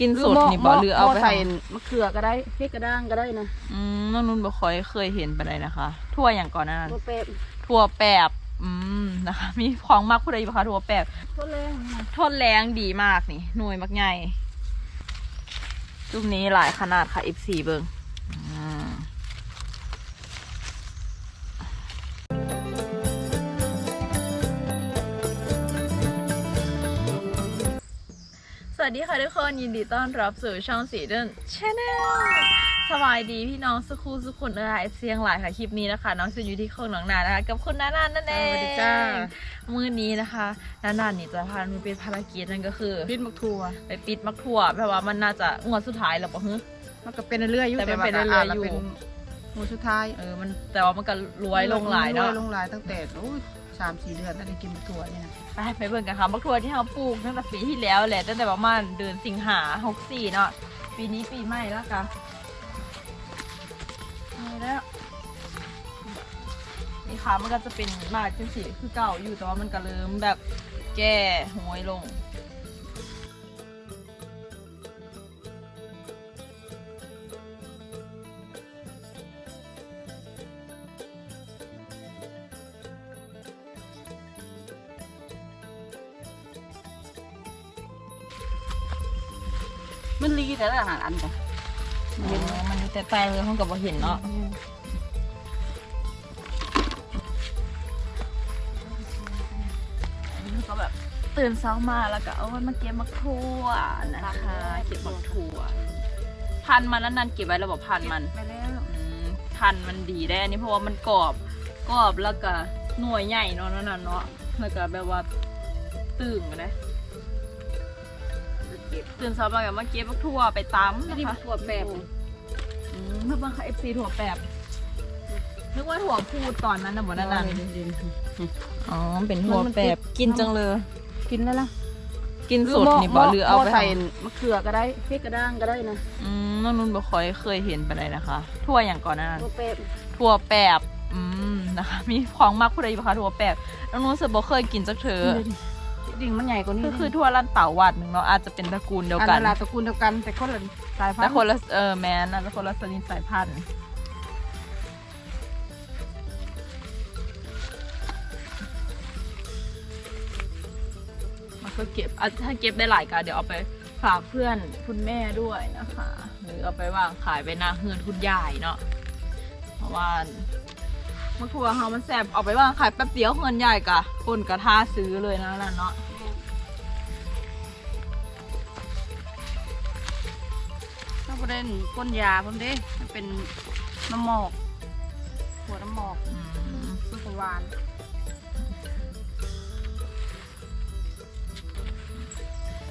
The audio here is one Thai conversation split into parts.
กินสดนี่บ่หรือเอาไปใส่ทำมะเขือก็ได้พริกกระด้างก็ได้นะอืมน้องนุ่นบ่ค่อยเคยเห็นไปเลยนะคะ ทั่วอย่างก่อนหนานั้นตัวเป็ดทั่วแปบอืมนะคะ มีของมากผู้ใดบ่คะทั่วแปบตัวแรงนะทนแรงดีมากนี่หน่วยมักใหญ่รูปนี้หลายขนาดค่ะ F4 เบิง วัสดีค่ะทุกคนยินดีต้อนรับสู่ช่องสีเดินชาแนลสบายดีพี่น้องสุขุสุขุนเออเสียงหลายค่ะคลิปนี้นะคะ น้องจะอยู่ที่โคงหนองนานะคะกับคุณนานานั่นเองสวัสดีจ้ามือนี้นะคะนานานี่จะพามีเป็นภารกิจนั่นก็คือพริกมะทัวไปปิดมักถั่วแปลว่ามันน่าจะงวดสุดท้ายแล้วปะฮึมันก็เป็นเรื่อยๆอยู่แต่มันว่าเป็นเรื่อยๆาจจะอยู่เป็นหมูสุดท้ายเออมันแต่ว่ามันก็รวยลงหลายรเนาะวยลงหลายตั้งแต่โอ้ย สามสี่เดือนแล้วได้กินมะทัวเนี่ยไปไปเบิ่งกันค่ะมักถั่วที่เราปลูกตั้งแต่ปีที่แล้วแหละตั้งแต่ประมาณเดือนสิงหาหกสี่เนาะปีนี้ปีใหม่แล้วค่ะนี่แล้วนี่ค่ะมันก็จะเป็นมาจังสีคือเก่าอยู่แต่ว่ามันก็เริ่มแบบแก่หวยลง แต่ละอาหารอันกันอ๋อมันมีแต่แปลงเลยห้องกับว่าเห็นเนาะอันนี้เขาก็แบบตื่นเช้ามาแล้วก็เอาไว้มาเก็บมักทั่วนะคะเก็บมักทั่วพันธุ์มันนั้นๆเก็บไว้แล้วบอกพันธุ์มันไปแล้วอืมพันธุ์มันดีได้อันนี้เพราะว่ามันกรอบกรอบแล้วก็หน่วยใหญ่เนาะนั่นน่ะเนาะแล้วก็แบบว่าตื่นมาได้ ตื่นเช้ามากับมาเก็บมักทั่วไปตำไม่นะได้คะถั่วแปบอืมเพื่อนค่ะเอฟซีถั่วแปบนึกว่าถั่วพูดตอนนั้นนะบอกนั่นน่ะอ๋อเป็นถั่วแปบกินจังเลย กินแล้วล่ะกินสดนี่บ่หรือเอาไปใส่ทำมะเขือก็ได้พริกกระด้างก็ได้นะอืมน้องนุ่นบ่ค่อยเคยเห็นไปเลยนะคะ ทั่วอย่างก่อนหนานั้นตัวเป็ดทั่วแปบ อืมนะคะ มีของมากผู้ใดบ่คะทั่วแปบน้องนุ่นเสือบ่เคยกินจักเถอ ดิ่งมันใหญ่กว่านี้ก็คือทั่วลั่นเต่าวัดหนึ่งเนาะอาจจะเป็นตระกูลเดียวอันกันั้นนละตระกูลเดียวกันแต่คนละสายพันแต่ธุ์คนละเออแมนนะแต่คนละชนิดสายพันธุ์มันก็เก็บอะถ้าเก็บได้หลายกาเดี๋ยวเอาไปฝากเพื่อนคุณแม่ด้วยนะคะ หรือเอาไปวางขายไปหน้าเฮือนคุณยายเนาะเพราะว่า มะทั่วเฮามันแสบเอาไปวางขายแป๊บเดียวเฮือนยายกะคนกระท่าซื้อเลยนะนั่นเนาะถ้าประเด็นก้นยาผมเด้มันเป็นน้ำหมอกหัวน้ำหมอกอืมมันก็หวาน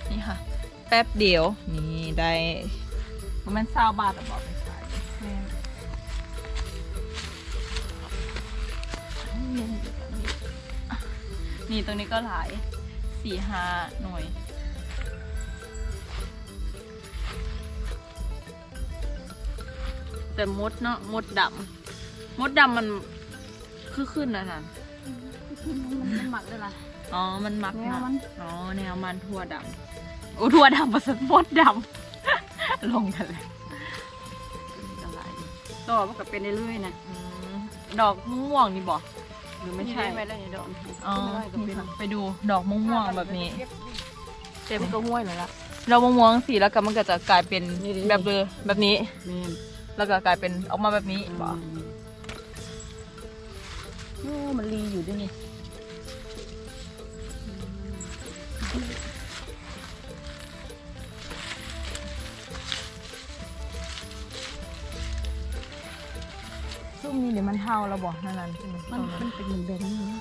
นี่ค่ะ แป๊บเดียวนี่ได้ประมาณเศร้าบาทแต่บอกไปขาย นี่ตรงนี้ก็หลายสี่ห้าหน่วย แต่มดเนาะมดดำมดดำมันคือขึ้นนะนั่นมันหมักได้ละอ๋อ มันมักแนวนะมันอ๋อ แนวมันทั่วดำโอ้ทั่วดำผสมมดดำลงกันเลยอะไรต่อมันก็เป็นเรื่อยๆนะอืมดอกม่วงๆนี่บอก หรือไม่ใช่ไม่ได้ไม่ได้ดอกอ๋อไม่ได้ก็นี่เป็นค่ะไปดูดอกม่วงๆแบบนี้ เต็มก็ห้วยเลยละดอกม่วงๆสีแล้วก็มันก็จะกลายเป็นนี่ดิแบบเบอแบบนี้ แม่นแล้วก็กลายเป็นออกมาแบบนี้บอกโอ้มันรีอยู่ด้วยนี่ ซุ่มนี้เดี๋ยวมันเท่าแล้วบอกนั่นนั่นใช่ไหมมันมันเป็นเหมือนแบนนี่นะ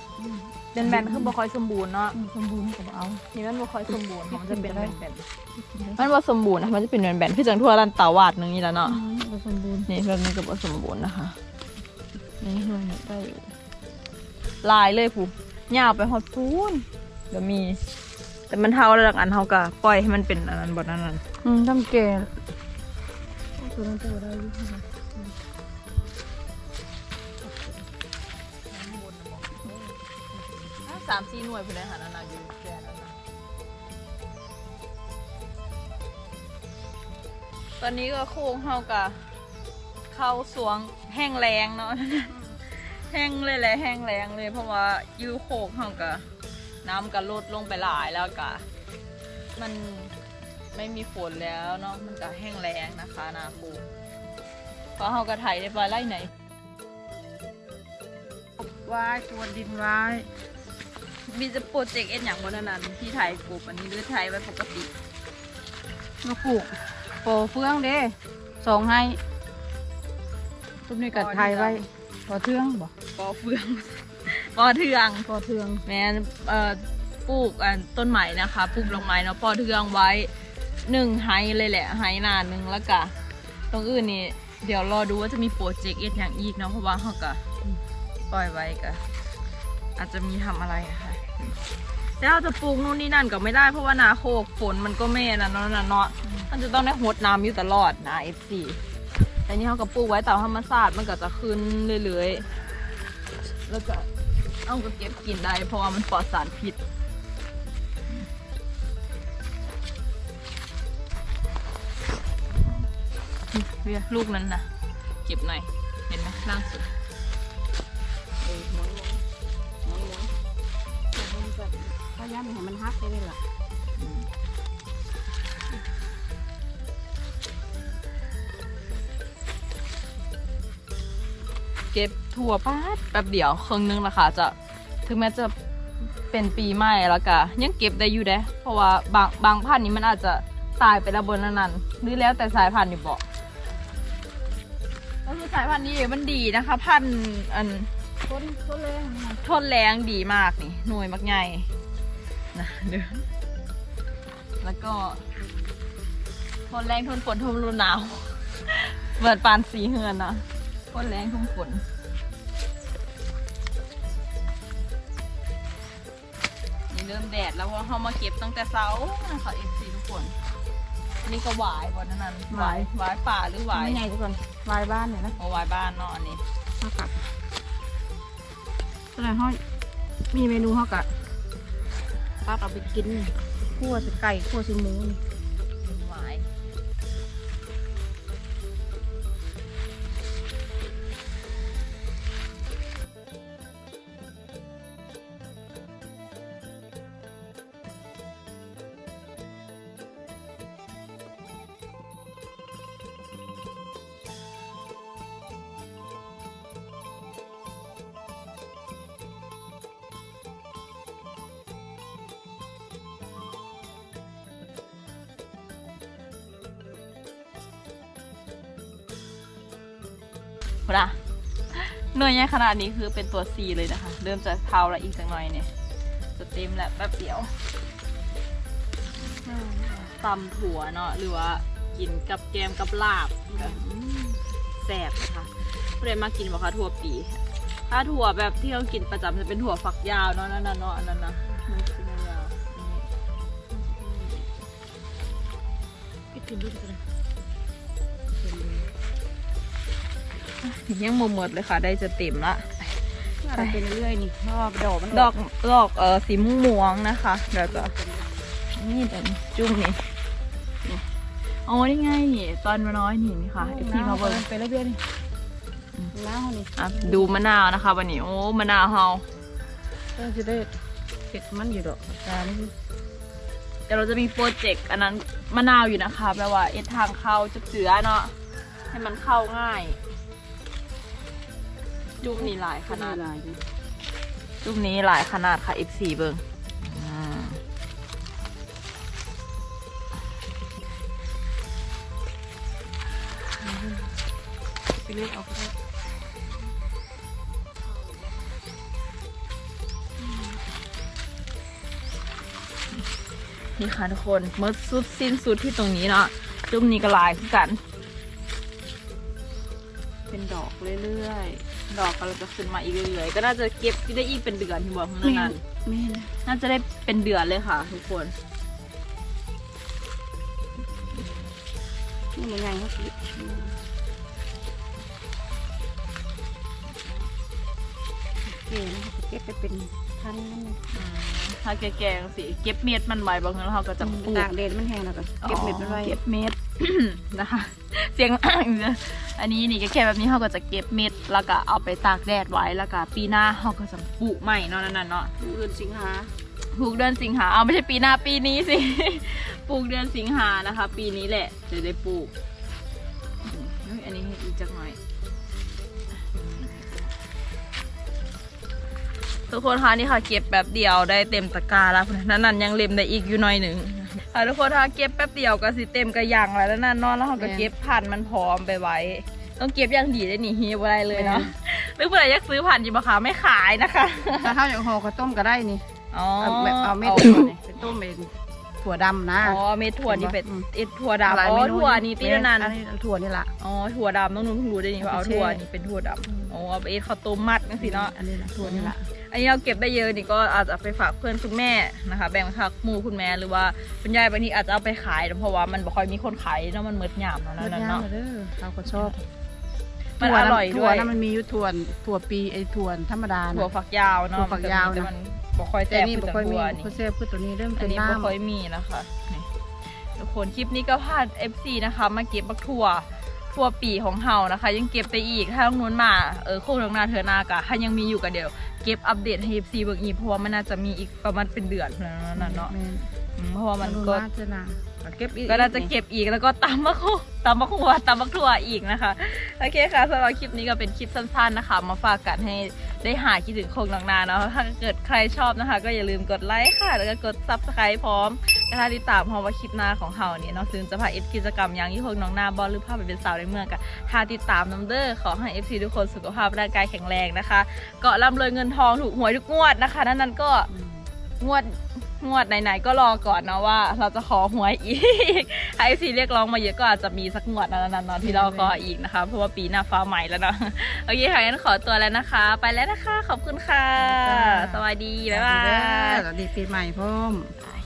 เป็นแบนๆคือบ่ค่อยสมบูรณ์เนาะอืมสมบูรณ์ก็บ่เอานี่มันบ่ค่อยสมบูรณ์ของมันจะเป็นแบนๆมันบ่สมบูรณ์นะมันจะเป็นแบนๆคือจังทั่วรันเตาวาดหนึงนี่แหล้วเนาะอืมบ่สมบูรณ์นี่แบบนี้ก็บ่สมบูรณ์นะคะนี่เฮือนได้อยู่ลายเลยผู้ยาวไปฮอดปูนเดี๋ยวมี แต่มันเท่าระดับอันเท่ากับปล่อยให้มันเป็นอันนั้นบนนั้นนั้นอืมทำแก่ตัวนั้นตัวได้อยู่ สามสี่หน่วยผู้ใดหานานาอยู่แค่นั้นนะตอนนี้ก็โค้งเข้ากับเข้าสวงแห้งแรงเนาะ แห้งเลยแหละแห้งแรงเลยเพราะว่าอยูโคกเข้ากับน้ำก็ลดลงไปหลายแล้วก็มันไม่มีฝนแล้วเนาะมันก็แห้งแรงนะคะนาคูเพราะเขาก็ไถได้ไปไล่ไหน ไว้ชวนดินไว้ มีจะโปรเจกต์เอ็นอย่างวันนั้นที่ไทยกลุ่มอันนี้หรือไทยไว้ปกติมาปลูกโปรเฟืองเด้ส่งให้ตุ้มนี่กัดไทยไว้ปอเทืองบ่ปอเฟืองปอเทืองปอเทืองแม่เอ่อปลูกอันต้นใหม่นะคะปลูกดอกไม้เนาะปอเทืองไว้หนึ่งไฮเลยแหละไฮนานหนึ่งแล้วก็ตรงอื่นนี่เดี๋ยวรอดูว่าจะมีโปรเจกต์เอ็นอย่างอีกเนาะเพราะว่าเขาก็ปล่อยไว้ก็อาจจะมีทำอะไรอะค่ะ แล้วเราจะปลูกนู่นนี่นั่นก็ไม่ได้เพราะว่านาโคกฝนมันก็ไม่นะเนาะเนาะมันจะต้องได้หดน้ำอยู่ตลอดนะ F4 แต่นี่เขาก็ปลูกไว้แต่ธรรมชาติมันก็จะขึ้นเรื่อยๆ แล้วก็เอาก็เก็บกินได้เพราะว่ามันปลอดสารพิษเวียลูกนั้นนะเก็บหน่อย เห็นไหมล่างสุด ย้ำให้มันฮักได้เลยล่ะเก็บถั่วป้าดแป๊บเดียวครึ่งนึงละค่ะจะถึงแม้จะเป็นปีใหม่แล้วก็ยังเก็บได้อยู่เด้เพราะว่าบางบางพันธุ์นี้มันอาจจะตายไปแล้วบนนั้นๆหรือแล้วแต่สายพันธุ์นี่บอกก็คือสายพันธุ์นี้มันดีนะคะ พันธุ์อันต้นต้นแรงนี่นะทนแรงดีมากนี่หน่วยมักใหญ่ นะเด้อแล้วก็ทนแรงทนฝนทนฤดูหนาวเหมือนปานสีเฮือนนะทนแรงทนฝนนี่เริ่มแดดแล้วเพราะเขามาเก็บตั้งแต่เช้านะคะเอฟซีทุกคนอันนี้ก็หวายบนนั้นหวายหวายป่าหรือหวายไม่ไงทุกคนวายบ้านเนี่ยนะเอาหวายบ้านเนาะอันนี้ข้าวกัดแสดงเขามีเมนูข้าวกัด ป้าเอาไปกินขั่วใส่ไก่ขั่วใส่หมูนี่ คุณอะเนยใหญ่ขนาดนี้คือเป็นตัว C เลยนะคะ เริ่มจะเทาล้วอีกสักหน่อยเนี่ย จะเต็มแล้วแป๊บเดียวตำถั่วเนาะหรือว่ากินกับแกมกับลาบแซ่บนะคะเรียนมากินบอกคะถั่วปี ถ้าถั่วแบบที่เรากินประจำจะเป็นถั่วฝักยาวเนาะนั่นน่ะเนาะอันนั้นนะมันจะเป็นยาวๆพี่กินด้วยกัน ยังหมหมดเลยค่ะ ได้จะเต็มละไปเป็นเรื่อยนี่รอบดอกมันดอกดอกเออสีม่วงๆนะคะ เดี๋ยวก็นี่เดี๋ยวจุ่มนี่นี่อ๋อนี่ไงนี่ตอนมาน้อยนี่นี่ค่ะไอพีมาเบิร์ไปเรื่อยๆนี่น้ำนี่อะดูมะนาวนะคะวันนี้โอ้มะนาวเฮาก็จะได้เผ็ดมันอยู่ดอกตานี่เดี๋ยวเราจะมีโปรเจกต์อันนั้นมะนาวอยู่นะคะแปลว่าเอ็ดทางเข้าจะเจือเนาะให้มันเข้าง่าย จุ่มนี่หลายขนาดลายดิจุ่มนี้หลายขนาดค่ะ F4 เบิงไปเลือกเอาก็ได้นี่ค่ะทุกคนเมื่อสุดสิ้นสุดที่ตรงนี้เนาะจุ่มนี้ก็ลายคือกัน เป็นดอกเรื่อยๆ ดอกก็จะขึ้นมาอีกเรื่อยๆ ก็น่าจะเก็บได้อีกเป็นเดือนที่บอกข้างในนั้นแม่นะน่าจะได้เป็นเดือนเลยค่ะ ทุกคนนี่มันไงเขาสิเก๋นะเก็บไปเป็นพันนั่นเลยอืม ถ้าแก่ๆสิเก็บเม็ดมันไว้บางครั้งเราก็จะปลูกตากแดดมันแห้งแล้วก็เก็บเม็ดมันไว้เก็บเม็ดนะคะ เสียงอันนี้นี่แก่ๆแบบนี้เขาก็จะเก็บเม็ดแล้วก็เอาไปตากแดดไว้แล้วก็ปีหน้าเขาก็จะปลูกใหม่เนาะนั่นน่ะเนาะอื่นสิงหาปลูกเดือนสิงหาเอาไม่ใช่ปีหน้าปีนี้สิปลูกเดือนสิงหานะคะ ปีนี้แหละจะได้ปลูกอืมเฮ้ยอันนี้ให้อีกจักหน่อย ทุกคนคะนี่ค่ะเก็บแป๊บเดียวได้เต็มตะกร้าแล้วนั่นนั่นยังเล็มได้อีกอยู่หน่อยหนึ่งค่ะทุกคนคะเก็บแป๊บเดียวก็สิเต็มกระยังแล้วแล้วนั่นนอนแล้วเขาก็เก็บพันธุ์มันพร้อมไปไว้ ต้องเก็บอย่างดีได้หนีฮีบอะไรเลยเนาะหรือเพื่อนอยากซื้อพันธุ์อยู่ปะคะไม่ขายนะคะถ้าเท่าอย่างห่อก็ต้มก็ได้นี่อ๋อเอาแบบเอาเม็ดเอาถั่วนี่ไปต้มเป็นถั่วดำนะอ๋อเม็ดถั่วนี่เป็นอืมเอ็ดถั่วดำหลายอ๋อเมนูถั่วนี่ตีนั่นอันนี้ถั่วนี่ละอ๋อถั่วดำต้องนุ่นเพิ่งรู้ได้นี่ว่าเอาเอาไปแช่ถั่วนี่เป็นถั่วดำ อ๋อเอาไปเอ็ดข้าวต้มมัดนั่นสิเนาะอันนี้ละถั่วนี่ละอันนี้เราเก็บได้เยอะนี่ก็อาจจะไปฝากเพื่อนคุณแม่นะคะ แบ่งฝากหมู่คุณแม่หรือว่าคุณยายบางทีอาจจะเอาไปขายเพราะว่ามันบ่ค่อยมีคนขายเนาะมันเมิดหยามเนาะเลือดนั่นย่างเนาะเลยเด้อเราก็ชอบมันอร่อยถั่ด้ววยนะมันมีอยู่ถั่วถั่วปีไอ้ถั่วธรรมดานะถั่วฝักยาวเนาะถั่วฝักยาวนะแต่มันบ่ค่อยแต่แซ่บนี่คือบ่จังค่อยมีถั่วนี่คือเซฟคือตัวนี้เริ่มอัเป็นนนี้ไม่น้ำค่อยมีนะคะนี่ทุกคนคลิปนี้ก็พาด FC นะคะ มาเก็บบักถั่ว ทั่วปีของเฮานะคะ ยังเก็บไปอีกถ้าต้องนู้นมาเออโค้งทางหน้าเธอหนากะถ้ายังมีอยู่ก็เดี๋ยวเก็บอัปเดตให้ FC เบิ่งอีกเพราะว่ามันน่าจะมีอีกประมาณเป็นเดือนแล้วนั่นเนาะอืมเพราะว่ามันก็เจนาเก็บอีกก็น่าจะเก็บอีกแล้วก็ตำมะคุตำมะคุวตำมะถั่วอีกนะคะ โอเคค่ะสำหรับคลิปนี้ก็เป็นคลิปสั้นๆนะคะ มาฝากกันให้ ได้หายคิดถึงโคงนางนาเนาะถ้าเกิดใครชอบนะคะ ก็อย่าลืมกดไลค์ค่ะ แล้วก็กดซับสไครต์พร้อมนะคะติดตามเพราะว่าคลิปหน้าของเฮาเนี่ยน้องซึ่งจะพาเอฟกิจกรรมอย่างที่โคงน้องนาบอลหรือภาพไปเป็นสาวในเมืองกันถ้าติดตามน้ำเด้อขอให้เอฟซีทุกคนสุขภาพร่างกายแข็งแรงนะคะเกาะร่ำรวยเงินทองถูกหวยทุกงวดนะคะ นั้นนั้นก็งวด งวดไหนๆก็รอก่อนนะว่า เราจะขอหวยอีกถ้าไอซีเรียกร้องมาเยอะก็อาจจะมีสักงวดนั้นๆเนาะที่เราขออีกนะคะเพราะว่าปีหน้าฟ้าใหม่แล้วเนาะโอเคค่ะงั้นขอตัวแล้วนะคะ ไปแล้วนะคะขอบคุณค่ะ สวัสดีบ๊ายบายสวัสดีปีใหม่พ่อมค่ะ